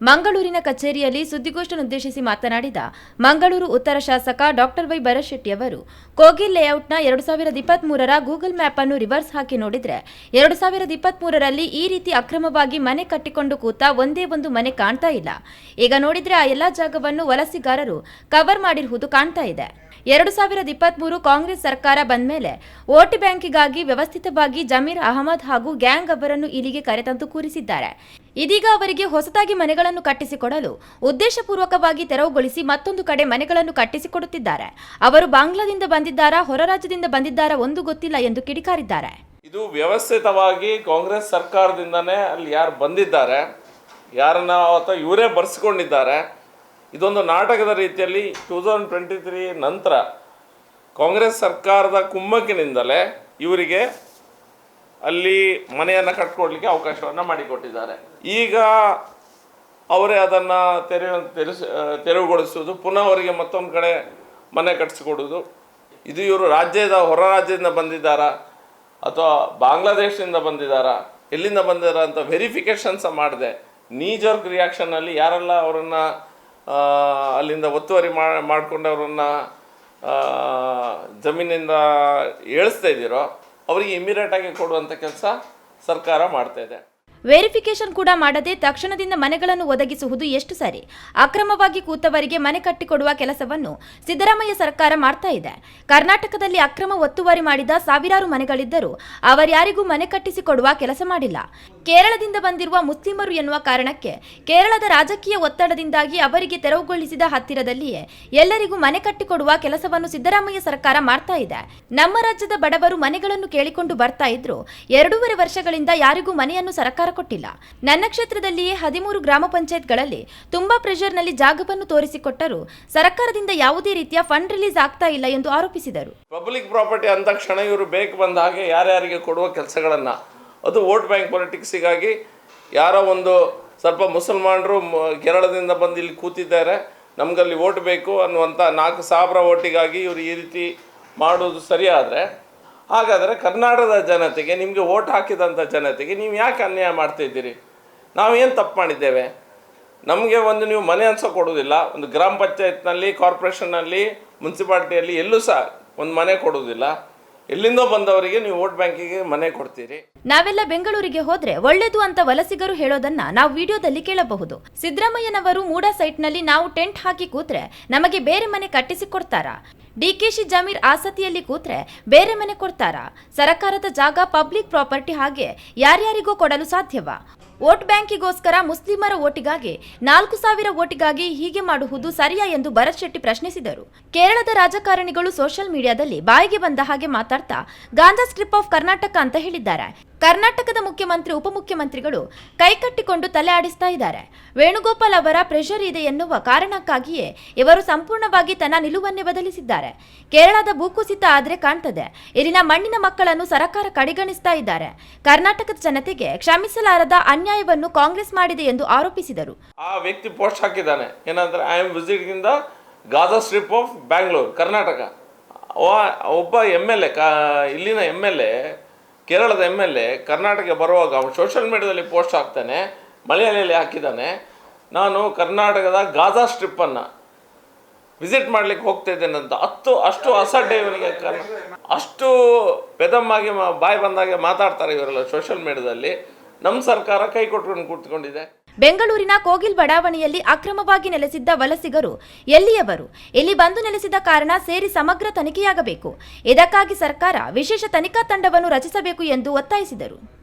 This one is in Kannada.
ಮಂಗಳೂರಿನ ಕಚೇರಿಯಲ್ಲಿ ಸುದ್ದಿಗೋಷ್ಠಿಯನ್ನುದ್ದೇಶಿಸಿ ಮಾತನಾಡಿದ ಮಂಗಳೂರು ಉತ್ತರ ಶಾಸಕ ಡಾಕ್ಟರ್ ವೈ ಭರಶೆಟ್ಟಿಯವರು ಕೋಗಿಲ್ ಲೇಔಟ್ನ ಎರಡು ಸಾವಿರದ ಇಪ್ಪತ್ಮೂರರ ಗೂಗಲ್ ಮ್ಯಾಪ್ ಅನ್ನು ರಿವರ್ಸ್ ಹಾಕಿ ನೋಡಿದ್ರೆ ಎರಡು ಸಾವಿರದ ಇಪ್ಪತ್ಮೂರರಲ್ಲಿ ಈ ರೀತಿ ಅಕ್ರಮವಾಗಿ ಮನೆ ಕಟ್ಟಿಕೊಂಡು ಕೂತ ಒಂದೇ ಒಂದು ಮನೆ ಕಾಣ್ತಾ ಇಲ್ಲ. ಈಗ ನೋಡಿದ್ರೆ ಆ ಎಲ್ಲಾ ಜಾಗವನ್ನು ವಲಸಿಗಾರರು ಕವರ್ ಮಾಡಿರುವುದು ಕಾಣ್ತಾ ಇದೆ. ಎರಡು ಸಾವಿರದ ಇಪ್ಪತ್ಮೂರು ಕಾಂಗ್ರೆಸ್ ಸರ್ಕಾರ ಬಂದ ಮೇಲೆ ವೋಟ್ ಬ್ಯಾಂಕಿಗಾಗಿ ವ್ಯವಸ್ಥಿತವಾಗಿ ಜಮೀರ್ ಅಹಮದ್ ಹಾಗೂ ಗ್ಯಾಂಗ್ ಅವರನ್ನು ಇಲ್ಲಿಗೆ ಕರೆತಂದು ಕೂರಿಸಿದ್ದಾರೆ. ಇದೀಗ ಅವರಿಗೆ ಹೊಸದಾಗಿ ಮನೆಗಳನ್ನು ಕಟ್ಟಿಸಿಕೊಡಲು ಉದ್ದೇಶಪೂರ್ವಕವಾಗಿ ತೆರವುಗೊಳಿಸಿ ಮತ್ತೊಂದು ಕಡೆ ಮನೆಗಳನ್ನು ಕಟ್ಟಿಸಿಕೊಡುತ್ತಿದ್ದಾರೆ. ಅವರು ಬಾಂಗ್ಲಾದಿಂದ ಬಂದಿದ್ದಾರಾ ಹೊರ ರಾಜ್ಯದಿಂದ ಬಂದಿದ್ದಾರಾ ಒಂದು ಗೊತ್ತಿಲ್ಲ ಎಂದು ಕಿಡಿಕಾರಿದ್ದಾರೆ. ಇದು ವ್ಯವಸ್ಥಿತವಾಗಿ ಕಾಂಗ್ರೆಸ್ ಸರ್ಕಾರದಿಂದನೇ ಅಲ್ಲಿ ಯಾರು ಬಂದಿದ್ದಾರೆ, ಯಾರನ್ನ ಅಥವಾ ಇವರೇ ಬರ್ಸ್ಕೊಂಡಿದ್ದಾರೆ, ಇದೊಂದು ನಾಟಕದ ರೀತಿಯಲ್ಲಿ ಟೂ ತೌಸಂಡ್ ಟ್ವೆಂಟಿ ತ್ರೀ ನಂತರ ಕಾಂಗ್ರೆಸ್ ಸರ್ಕಾರದ ಕುಮ್ಮಕ್ಕಿನಿಂದಲೇ ಇವರಿಗೆ ಅಲ್ಲಿ ಮನೆಯನ್ನು ಕಟ್ಕೊಡ್ಲಿಕ್ಕೆ ಅವಕಾಶವನ್ನು ಮಾಡಿಕೊಟ್ಟಿದ್ದಾರೆ. ಈಗ ಅವರೇ ಅದನ್ನು ತೆರೆ ತೆರೆಸ ತೆರವುಗೊಳಿಸುವುದು, ಪುನಃ ಅವರಿಗೆ ಮತ್ತೊಂದು ಕಡೆ ಮನೆ ಕಟ್ಟಿಸಿಕೊಡುವುದು ಇದು ಇವರು ರಾಜ್ಯದ, ಹೊರ ರಾಜ್ಯದಿಂದ ಬಂದಿದ್ದಾರಾ? ಅಥವಾ ಬಾಂಗ್ಲಾದೇಶದಿಂದ ಬಂದಿದ್ದಾರಾ? ಎಲ್ಲಿಂದ ಬಂದಿದಾರ ಅಂತ ವೆರಿಫಿಕೇಷನ್ ಸಹ ಮಾಡಿದೆ. ನೀಜರ್ಕ್ ರಿಯಾಕ್ಷನಲ್ಲಿ ಯಾರೆಲ್ಲ ಅವರನ್ನು ಅಲ್ಲಿಂದ ಒತ್ತುವರಿ ಮಾಡಿಕೊಂಡು ಅವರನ್ನು ಜಮೀನಿಂದ ಏಳಿಸ್ತಾ ಇದ್ದೀರೋ ಅವರಿಗೆ ಇಮಿಡಿಯೇಟಾಗಿ ಕೊಡುವಂಥ ಕೆಲಸ ಸರ್ಕಾರ ಮಾಡ್ತಾ ಇದೆ. ವೆರಿಫಿಕೇಶನ್ ಕೂಡ ಮಾಡದೆ ತಕ್ಷಣದಿಂದ ಮನೆಗಳನ್ನು ಒದಗಿಸುವುದು ಎಷ್ಟು ಸರಿ? ಅಕ್ರಮವಾಗಿ ಕೂತವರಿಗೆ ಮನೆ ಕಟ್ಟಿಕೊಡುವ ಕೆಲಸವನ್ನು ಸಿದ್ದರಾಮಯ್ಯ ಸರ್ಕಾರ ಮಾಡ್ತಾ ಇದೆ. ಕರ್ನಾಟಕದಲ್ಲಿ ಅಕ್ರಮ ಒತ್ತುವರಿ ಮಾಡಿದ ಸಾವಿರಾರು ಮನೆಗಳಿದ್ದರೂ ಅವರ್ಯಾರಿಗೂ ಮನೆ ಕಟ್ಟಿಸಿಕೊಡುವ ಕೆಲಸ ಮಾಡಿಲ್ಲ. ಕೇರಳದಿಂದ ಬಂದಿರುವ ಮುಸ್ಲಿಮರು ಎನ್ನುವ ಕಾರಣಕ್ಕೆ ಕೇರಳದ ರಾಜಕೀಯ ಒತ್ತಡದಿಂದಾಗಿ ಅವರಿಗೆ ತೆರವುಗೊಳಿಸಿದ ಹತ್ತಿರದಲ್ಲಿಯೇ ಎಲ್ಲರಿಗೂ ಮನೆ ಕಟ್ಟಿಕೊಡುವ ಕೆಲಸವನ್ನು ಸಿದ್ದರಾಮಯ್ಯ ಸರ್ಕಾರ ಮಾಡ್ತಾ ಇದೆ. ನಮ್ಮ ರಾಜ್ಯದ ಬಡವರು ಮನೆಗಳನ್ನು ಕೇಳಿಕೊಂಡು ಬರ್ತಾ ಇದ್ರು. ಎರಡೂವರೆ ವರ್ಷಗಳಿಂದ ಯಾರಿಗೂ ಮನೆಯನ್ನು ಸರ್ಕಾರ ಕೊಟ್ಟಿಲ್ಲ. ನನ್ನ ಕ್ಷೇತ್ರದಲ್ಲಿಯೇ ಹದಿಮೂರು ಗ್ರಾಮ ಪಂಚಾಯತ್ಗಳಲ್ಲಿ ತುಂಬಾ ಪ್ರೆಷರ್ನಲ್ಲಿ ಜಾಗವನ್ನು ತೋರಿಸಿಕೊಟ್ಟರೂ ಸರ್ಕಾರದಿಂದ ಯಾವುದೇ ರೀತಿಯ ಫಂಡ್ ರಿಲೀಸ್ ಆಗ್ತಾ ಇಲ್ಲ ಎಂದು ಆರೋಪಿಸಿದರು. ಪಬ್ಲಿಕ್ ಪ್ರಾಪರ್ಟಿ ಅಂದ ಕ್ಷಣ ಇವರು ಬೇಕು ಬಂದ ಹಾಗೆ ಯಾರ್ಯಾರಿಗೆ ಕೊಡುವ ಕೆಲಸಗಳನ್ನು. ಅದು ವೋಟ್ ಬ್ಯಾಂಕ್ ಪೊಲಿಟಿಕ್ಸಿಗಾಗಿ ಯಾರೋ ಒಂದು ಸ್ವಲ್ಪ ಮುಸಲ್ಮಾನರು ಕೇರಳದಿಂದ ಬಂದು ಇಲ್ಲಿ ಕೂತಿದ್ದಾರೆ. ನಮಗಲ್ಲಿ ಓಟ್ ಬೇಕು ಅನ್ನುವಂಥ ನಾಲ್ಕು ಸಾವಿರ ಓಟಿಗಾಗಿ ಇವರು ಈ ರೀತಿ ಮಾಡೋದು ಸರಿಯಾದರೆ ಹಾಗಾದರೆ ಕರ್ನಾಟಕದ ಜನತೆಗೆ, ನಿಮಗೆ ವೋಟ್ ಹಾಕಿದಂಥ ಜನತೆಗೆ ನೀವು ಯಾಕೆ ಅನ್ಯಾಯ ಮಾಡ್ತಿದ್ದೀರಿ ನಾವೇನು ತಪ್ಪು ಮಾಡಿದ್ದೇವೆ? ನಮಗೆ ಒಂದು ನೀವು ಮನೆ ಅನ್ಸೋ ಕೊಡೋದಿಲ್ಲ ಒಂದು ಗ್ರಾಮ ಪಂಚಾಯತ್ನಲ್ಲಿ, ಕಾರ್ಪೊರೇಷನ್ನಲ್ಲಿ, ಮುನ್ಸಿಪಾಲ್ಟಿಯಲ್ಲಿ ಎಲ್ಲೂ ಸಹ ಒಂದು ಮನೆ ಕೊಡೋದಿಲ್ಲ ಎಲ್ಲಿಂದೋ ಬಂದವರಿಗೆ ನೀವು ವೋಟ್ ಬ್ಯಾಂಕಿಗೆ ಮನೆ ಕೊಡ್ತೀರಿ. ನಾವೆಲ್ಲ ಬೆಂಗಳೂರಿಗೆ ಹೋದ್ರೆ ಒಳ್ಳೇದು ಅಂತ ವಲಸಿಗರು ಹೇಳೋದನ್ನ ನಾವು ವಿಡಿಯೋದಲ್ಲಿ ಕೇಳಬಹುದು. ಸಿದ್ದರಾಮಯ್ಯನವರು ಮೂಡಾ ಸೈಟ್ನಲ್ಲಿ ನಾವು ಟೆಂಟ್ ಹಾಕಿ ಕೂತ್ರೆ ನಮಗೆ ಬೇರೆ ಮನೆ ಕಟ್ಟಿಸಿ ಕೊಡ್ತಾರಾ? ಡಿಕೆಶಿ ಜಮೀರ್ ಆಸತಿಯಲ್ಲಿ ಕೂತ್ರೆ ಬೇರೆ ಮನೆ ಕೊಡ್ತಾರಾ? ಸರಕಾರದ ಜಾಗ ಪಬ್ಲಿಕ್ ಪ್ರಾಪರ್ಟಿ ಹಾಗೆ ಯಾರ್ಯಾರಿಗೂ ಕೊಡಲು ಸಾಧ್ಯವಾ? ವೋಟ್ ಬ್ಯಾಂಕಿಗೋಸ್ಕರ ಮುಸ್ಲಿಮರ ಓಟಿಗಾಗಿ ನಾಲ್ಕು ಸಾವಿರ ಓಟಿಗಾಗಿ ಹೀಗೆ ಮಾಡುವುದು ಸರಿಯಾ ಎಂದು ಭರತ್ ಶೆಟ್ಟಿ ಪ್ರಶ್ನಿಸಿದರು. ಕೇರಳದ ರಾಜಕಾರಣಿಗಳು ಸೋಷಿಯಲ್ ಮೀಡಿಯಾದಲ್ಲಿ ಬಾಯಿಗೆ ಬಂದ ಹಾಗೆ ಮಾತಾಡ್ತಾ, ಗಾಂಧಾ ಸ್ಟ್ರಿಪ್ ಆಫ್ ಕರ್ನಾಟಕ ಅಂತ ಹೇಳಿದ್ದಾರೆ. ಕರ್ನಾಟಕದ ಮುಖ್ಯಮಂತ್ರಿ, ಉಪಮುಖ್ಯಮಂತ್ರಿಗಳು ಕೈಕಟ್ಟಿಕೊಂಡು ತಲೆ ಆಡಿಸ್ತಾ ಇದ್ದಾರೆ. ವೇಣುಗೋಪಾಲ್ ಅವರ ಪ್ರೆಷರ್ ಇದೆ ಎನ್ನುವ ಕಾರಣಕ್ಕಾಗಿಯೇ ಇವರು ಸಂಪೂರ್ಣವಾಗಿ ತನ್ನ ನಿಲುವನ್ನೇ ಬದಲಿಸಿದ್ದಾರೆ. ಕೇರಳದ ಭೂಕುಸಿತ ಆದ್ರೆ ಕಾಣ್ತದೆ. ಇಲ್ಲಿನ ಮಣ್ಣಿನ ಮಕ್ಕಳನ್ನು ಸರ್ಕಾರ ಕಡೆಗಣಿಸ್ತಾ ಇದ್ದಾರೆ. ಕರ್ನಾಟಕದ ಜನತೆಗೆ ಕ್ಷಮಿಸಲಾರದ ಅನ್ಯಾಯವನ್ನು ಕಾಂಗ್ರೆಸ್ ಮಾಡಿದೆ ಎಂದು ಆರೋಪಿಸಿದರು. ಆ ವ್ಯಕ್ತಿ ಪೋಸ್ಟ್ ಹಾಕಿದ್ದಾನೆ. ಏನಂದ್ರೆ I am visiting the Gaza strip of Bangalore Karnataka ಒಬ್ಬ ಎಂ ಎಲ್ ಎ ಕಾ ಇಲ್ಲಿನ ಎಂ ಎಲ್ ಎ ಕೇರಳದ ಎಂ ಎಲ್ ಎ ಕರ್ನಾಟಕಕ್ಕೆ ಬರುವಾಗ ಅವನು ಸೋಷಿಯಲ್ ಮೀಡಿಯಾದಲ್ಲಿ ಪೋಸ್ಟ್ ಹಾಕ್ತಾನೆ ಮಲಯಾಳಿಯಲ್ಲಿ ಹಾಕಿದ್ದಾನೆ ನಾನು ಕರ್ನಾಟಕದ ಗಾಜಾ ಸ್ಟ್ರಿಪ್ಪನ್ನು ವಿಸಿಟ್ ಮಾಡ್ಲಿಕ್ಕೆ ಹೋಗ್ತಾ ಇದ್ದೇನೆ ಅಂತ. ಹತ್ತು, ಅಷ್ಟು ಅಸಡ್ಡೆ ಇವನಿಗೆ ಅಷ್ಟು ಬೆದಮ್ಮಾಗಿ ಬಾಯಿ ಬಂದಾಗೆ ಮಾತಾಡ್ತಾರೆ ಇವರೆಲ್ಲ ಸೋಷಿಯಲ್ ಮೀಡಿಯಾದಲ್ಲಿ ನಮ್ಮ ಸರ್ಕಾರ ಕೈ ಕೊಟ್ಕೊಂಡು ಕೂತ್ಕೊಂಡಿದೆ. ಬೆಂಗಳೂರಿನ ಕೋಗಿಲ್ ಬಡಾವಣೆಯಲ್ಲಿ ಅಕ್ರಮವಾಗಿ ನೆಲೆಸಿದ್ದ ವಲಸಿಗರು ಎಲ್ಲಿಯವರು? ಇಲ್ಲಿ ಬಂದು ನೆಲೆಸಿದ ಕಾರಣ ಸೇರಿ ಸಮಗ್ರ ತನಿಖೆಯಾಗಬೇಕು? ಇದಕ್ಕಾಗಿ ಸರ್ಕಾರ ವಿಶೇಷ ತನಿಖಾ ತಂಡವನ್ನು ರಚಿಸಬೇಕು ಎಂದು ಒತ್ತಾಯಿಸಿದರು.